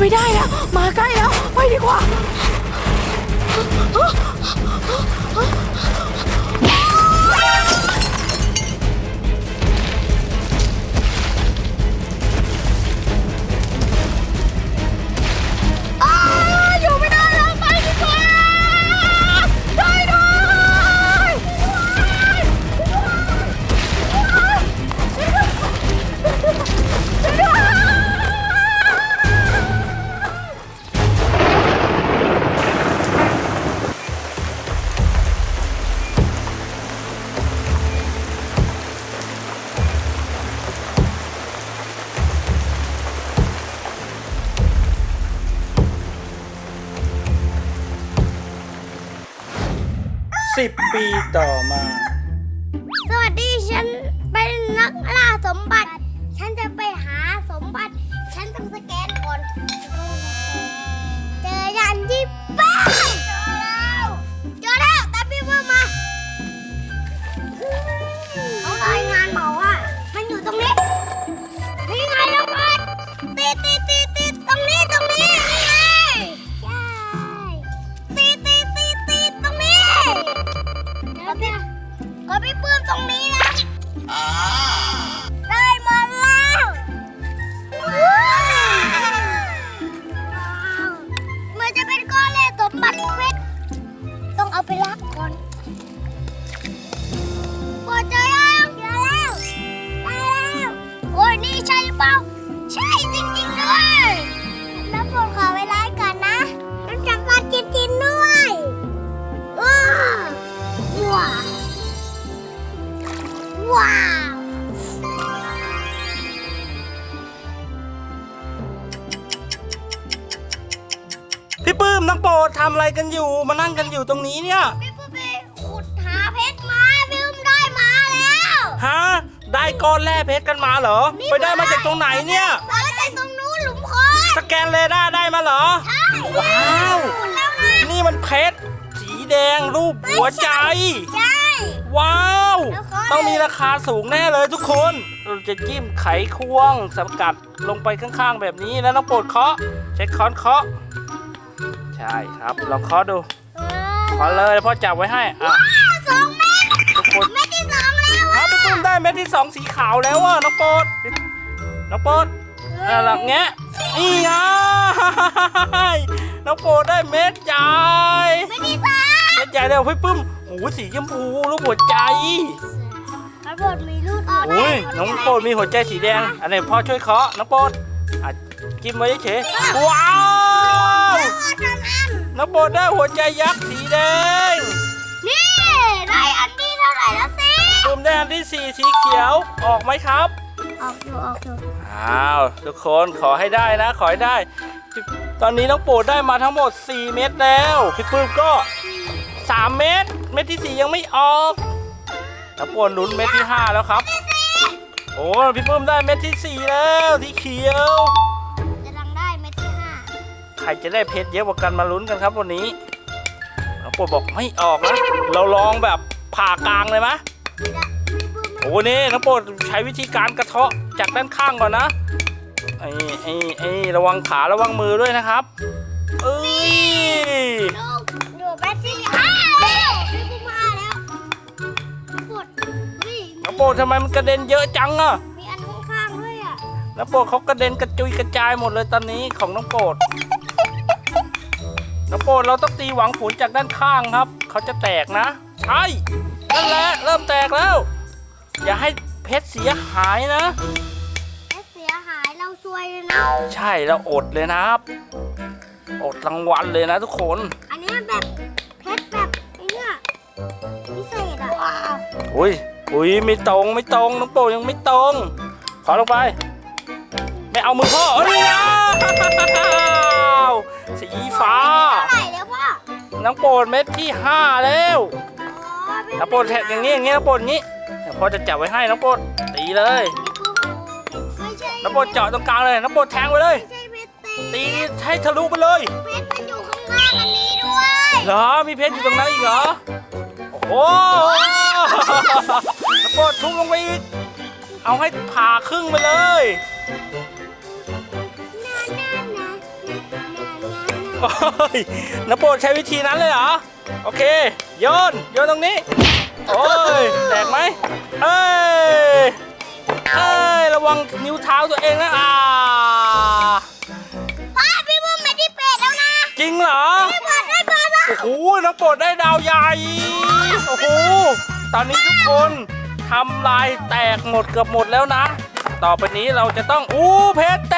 ไม่ได้แล้ว 10 ปีต่อมา ไปลักก่อนปวดใจแล้วเจอแล้วได้แล้ว โอ้ยนี่ใช่เปล่า ใช่จริงๆด้วย น้ำฝนขอไปลาก่อนนะ น้ำจับมากินกินด้วยว้าวว้าว ทำอะไรกันอยู่ มานั่งกันอยู่ตรงนี้เนี่ย พี่ปุ๊บไปขุดหาเพชรมาพี่อุ้มได้มาแล้วฮะ ได้ก้อนแร่เพชรกันมาเหรอ ไปได้มาจากตรงไหนเนี่ย มาจากตรงนู้นหลุมคอนสแกนเรดาร์ได้มาเหรอใช่ว้าวขุดแล้วนะนี่มันเพชรสีแดงรูปหัวใจ ใช่ ว้าวแล้วก็ต้องมีราคาสูงแน่เลยทุกคน เราจะจิ้มไขควงสกัดลงไปข้างๆแบบนี้แล้วน้องโปรดเคาะใช้ค้อนเคาะ ใช่ครับ ลองเคาะดูเอเคาะเลยพ่อจับไว้ให้อะอสองเม็ดทุกคนเม็ดที่สองแล้วครับพี่ปื้มได้เม็ดที่สองสีขาวแล้วอะน้องโปรดน้องโปรดอะหลักแงะนี่ไงน้องโปรดได้เม็ดใหญ่เม็ดที่สามเม็ดใหญ่แล้วพี่ปื้มโอ้โหสีชมพูรูปหัวใจกระโดดมีลูกออกอุ้ยน้องโปรดมีหัวใจสีแดงอันไหนี้พ่อช่วยเคาะน้องโปรดอะ จิ้มไว้เฉยๆว้าวจนอันน้องโปรดได้หัวใจยักษ์สีแดง นี่ได้อันนี้เท่าไหร่แล้วสิปื้มได้อันที่สี่สีเขียวออกไหมครับ ออกอยู่ออกอยู่อ้าวทุกคนขอให้ได้นะ ขอให้ได้ ตอนนี้น้องโปรดได้มาทั้งหมด 4 เม็ดแล้วพี่ปื้มก็ 3 เม็ดเม็ดที่ 4 ยังไม่ออกน้องโปรดลุ้นเม็ดที่ 5 แล้วครับ โอ้พี่ปื้มได้เม็ดที่ 4 แล้วสีเขียว รจะได้เพชรเยอะกว่ากันมาลุ้นกันครับวันนี้น้องโปรดบอกไม่ออกนะเราลองแบบผ่ากลางเลยไหมจะพี่ปื้มโอ้นี่น้องโปรดใช้วิธีการกระเทาะจากด้านข้างก่อนนะไอ้ไอ้ไอ้ระวังขาระวังมือด้วยนะครับเอ้ยลูกอยู่เม็ดที่ห้าแล้วพี่ปื้มห้าแล้วปวดนี่น้องโปรดทำไมมันกระเด็นเยอะจังอะมีอันข้างๆด้วยอะน้องโปรดเขากระเด็นกระจุยกระจายหมดเลยตอนนี้ของน้องโปรด น้องโปรดเราต้องตีหวังผลจากด้านข้างครับ เขาจะแตกนะ ใช่นั่นแหละเริ่มแตกแล้ว อย่าให้เพชรเสียหายนะถ้าเสียหายเราซวยเลยนะ ใช่เราอดเลยนะครับ อดรางวัลเลยนะทุกคน อันเนี้ยแบบเพชรแบบไอ้เนี่ยพิเศษอะว้าวอุ้ยอุ้ยไม่ตรงไม่ตรงน้องโปรดยังไม่ตรง ขอลงไป ไม่เอามือพ่อเอ้ยอ้าว สีฟ้า เท่าไหร่แล้วพ่อ น้องโปรดเม็ดที่ห้าแล้วอ๋อพี่น้องโปรดแทะอย่างนี้อย่างนี้น้องโปรดอย่างนี้เดี๋ยวพ่อจะจับไว้ให้น้องโปรดตีเลยไม่ใช่น้องโปรดเจาะตรงกลางเลยน้องโปรดแทงไปเลย ไม่ใช่เพชรตีให้ทะลุไปเลยเพชรมันอยู่ข้างล่างอันนี้ด้วยเหรอมีเพชรอยู่ตรงนั้นอีกเหรอโอ้โหน้องโปรดทุบลงไปอีกเอาให้ผ่าครึ่งไปเลย โอ้ยน้ำโปรดใช้วิธีนั้นเลยเหรอ โอเค โยน โยนตรงนี้ โอ้ยแตกไหมเอ้ยเอ้ย ระวังนิ้วเท้าตัวเองนะอ่าพ่อพี่บุ้มไม่ได้เป็ดแล้วนะจริงเหรอไม่เปิดไม่เปิดแล้วโอ้โหน้ำโปรดได้ดาวใหญ่ โอ้โห ตอนนี้ทุกคนทำลายแตกหมดเกือบหมดแล้วนะ ต่อไปนี้เราจะต้อง อู้เพชรแต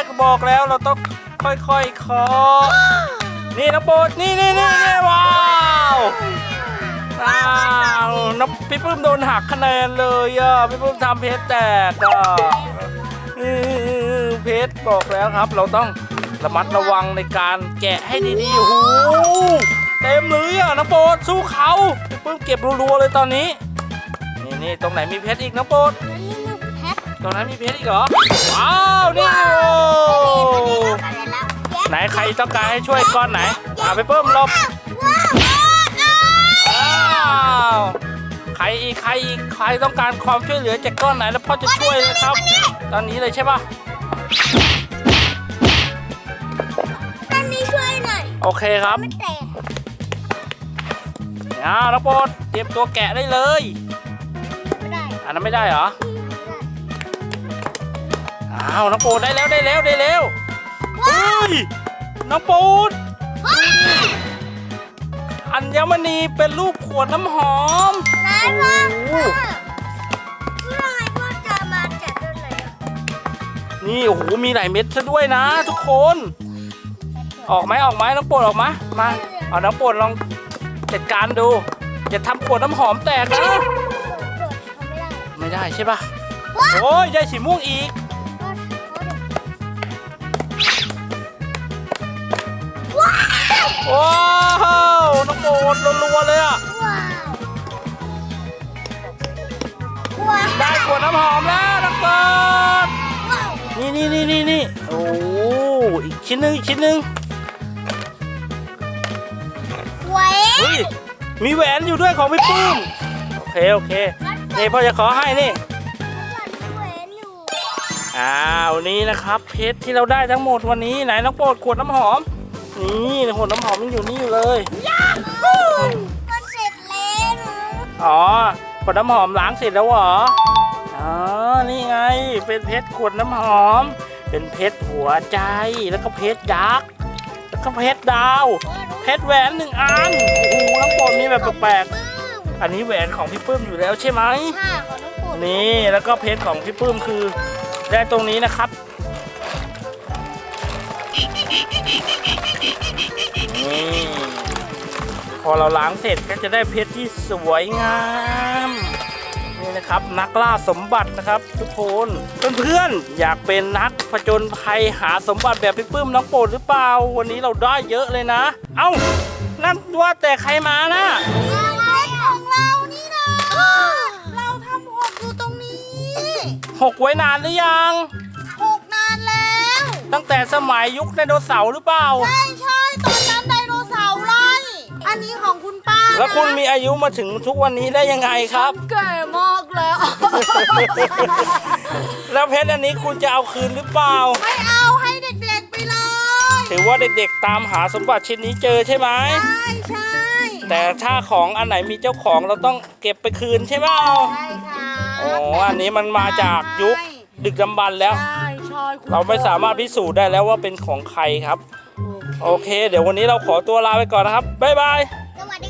ก บอกแล้วเราต้อง ค่อยๆเคาะนี่น้ำโปรดนี่นี่นี่นี่ว้าวอ้าวน้ำพี่ปื้มโดนหักคะแนนเลยอะพี่ปื้มทำเพชรแตกอะอื้อเพชรบอกแล้วครับ เราต้องระมัดระวังในการแกะให้ดีๆโอ้โหเต็มเลยอะน้ำโปรดสู้เขาพี่ปื้มเก็บรัวๆเลยตอนนี้นี่นี่ตรงไหนมีเพชรอีกน้ำโปรด ตรงนั้นมีเพชรอีกเหรอ ว้าวนี่โอ้ไหนใครต้องการให้ช่วยก้อนไหนอ่าไปเพิ่มหลบว้าวว้าวอ้าวใครอีกใครอีกใครต้องการความช่วยเหลือจากก้อนไหนแล้วพ่อจะช่วยเลยครับ ตอนนี้เลยใช่ปะอันนี้ช่วยหน่อย โอเคครับมันแตกอ่าน้องโปรดเตรียมตัวแกะได้เลยไม่ได้อันนั้นไม่ได้เหรอ อ้าวน้องโปรดได้แล้วได้แล้วได้แล้วเฮ้ยน้องโปรดเฮ้ยอัญมณีเป็นรูปขวดน้ำหอมไหนพ่อโอ้พ่อโหเมื่อไหรพ่อจะมาจัดต้นไหนอะนี่โอ้โหมีหลายเม็ดซะด้วยนะ ทุกคน ออกไหมออกไหมน้องโปรดออกมามาเอาน้องโปรดลองจัดการดูอย่าทำขวดน้ำหอมแตกนะโดดทำไม่ได้ไม่ได้ใช่ปะว้าวโอ้ยได้สีม่วงอีก ว้าวน้องโปรดรัวๆเลยอะว้าวว้าวได้ขวดน้ำหอมแล้วน้องโปรดว้าวนี่นี่นี่นี่นี่โอ้โหอีกชิ้นหนึ่งอีกชิ้นหนึ่งแหวเฮ้นยมีแหวนอยู่ด้วยของพี่ปุ้มโอเคโอเคนี่พ่อจะขอให้นี่แหวนอยู่อ้าวนี่นะครับเพชรที่เราได้ทั้งหมดวันนี้ไหนน้องโปรดขวดน้ำหอมนี่ขว ดน้ำหอมยังอยู่นี่อยู่เลยยาฮูมันเสร็จแล้วหนูอ๋อ ขวดน้ำหอมล้างเสร็จแล้วเหรอ อ๋อ นี่ไง เป็นเพชรขวดน้ำหอม เป็นเพชรหัวใจ แล้วก็เพชรยักษ์ แล้วก็เพชรดาว เพชรแหวนหนึ่งอัน โอ้โหน้องโปรดมีแบบแปลกๆ อันนี้แหวนของพี่ปื้มอยู่แล้วใช่ไหม ค่ะของน้องปู่นี่ แล้วก็เพชรของพี่ปื้มคือได้ตรงนี้นะครับนี่ พอเราล้างเสร็จก็จะได้เพชรที่สวยงามนี่นะครับนักล่าสมบัตินะครับ ทุกคนเพื่อนๆอยากเป็นนักผจญภัยหาสมบัติแบบพี่ปื้มน้องโปรดหรือเปล่า วันนี้เราได้เยอะเลยนะ เอ้านั่นว่าแต่ใครมานะอะไรของเรานี่นะเราทำหกอยู่ตรงนี้หกไว้นานหรือยังหกนานแล้ว ตั้งแต่สมัยยุคไดโนเสาร์หรือเปล่า ใช่ใช่ตอนนั้นไดโนเสาร์ไล่อันนี้ของคุณป้าแล้วคุณมีอายุมาถึงทุกวันนี้ได้ยังไงครับ แก่มากแล้ว แล้วเพชรอันนี้คุณจะเอาคืนหรือเปล่า ไม่เอาให้เด็กๆไปเลยถือว่าเด็กๆตามหาสมบัติชิ้นนี้เจอใช่ไหม ใช่ใช่แต่ถ้าของอันไหนมีเจ้าของเราต้องเก็บไปคืนใช่เปล่า ใช่ค่ะอ๋อ อันนี้มันมาจากยุคดึกดำบรรพ์แล้ว ใช่ ใช่คุณเราไม่สามารถพิสูจน์ได้แล้วว่าเป็นของใครครับ โอเค เดี๋ยววันนี้เราขอตัวลาไปก่อนนะครับ บ๊ายบาย สวัสดีครับ